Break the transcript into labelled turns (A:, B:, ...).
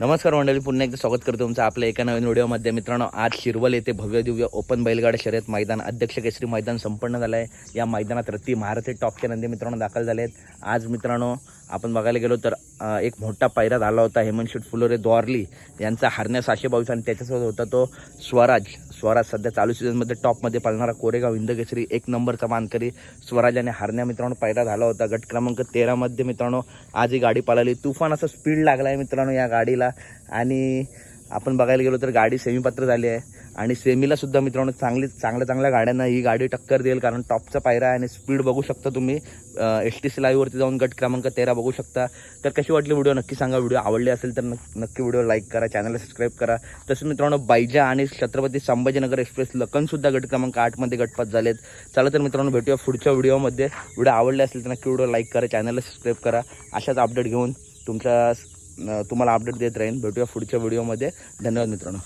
A: नमस्कार मंडळी पुन्हा एकदा स्वागत करतो तुमचं आपल्या एका नवीन व्हिडिओमध्ये मित्रांनो आज शिरवल येथे भव्य दिव्य ओपन बैलगाडा शर्यत मैदान अध्यक्ष केसरी मैदान संपन्न झालं आहे या मैदानात रत्ती महारथी टॉपचे नंदी मित्रांनो दाखल झाले आहेत आज मित्रांनो आपण बघायला गेलो तर एक मोठा पायरा झाला होता हेमंत शेठ फुलोरे द्वारली. यांचा हरण्या सहाशे बावीस आणि त्याच्यासोबत होता तो स्वराज. स्वराज सध्या चालू सीझनमध्ये टॉपमध्ये पालणारा कोरेगाव हिंदकेसरी एक नंबरचा मानकरी. स्वराज आणि हरण्या मित्रांनो पायरा झाला होता. गट क्रमांक तेरामध्ये मित्रांनो आज ही गाडी पळाली. तुफान असा स्पीड लागला आहे मित्रांनो या गाडीला. आणि आपण बघायला गेलो तर गाडी सेमीपात्र झाली आहे. आणि सेमीला सुद्धा मित्रांनो चांगली चांगल्या चांगल्या गाड्यांना ही गाडी टक्कर देईल कारण टॉपचा पायरा आहे आणि स्पीड बघू शकता तुम्ही. एस टी सी लाईव्हवरती जाऊन गट क्रमांक तेरा बघू शकता. तर कशी वाटली व्हिडिओ? नक्की सांगा. व्हिडिओ आवडली असेल तर नक्की व्हिडिओ लाईक करा चॅनलला सबस्क्राईब करा. तसंच मित्रांनो बायजा आणि छत्रपती संभाजीनगर एक्सप्रेस लखनसुद्धा गट क्रमांक आठमध्ये गटपात झालेत. चला तर मित्रांनो भेटूया पुढच्या व्हिडिओमध्ये व्हिडिओ आवडले असेल तर नक्की व्हिडिओ लाईक करा चॅनलला सबस्क्राईब करा. अशाच अपडेट घेऊन तुमच्या तुम्हाला अपडेट देत राहीन. भेटूया पुढच्या व्हिडिओमध्ये धन्यवाद मित्रांनो.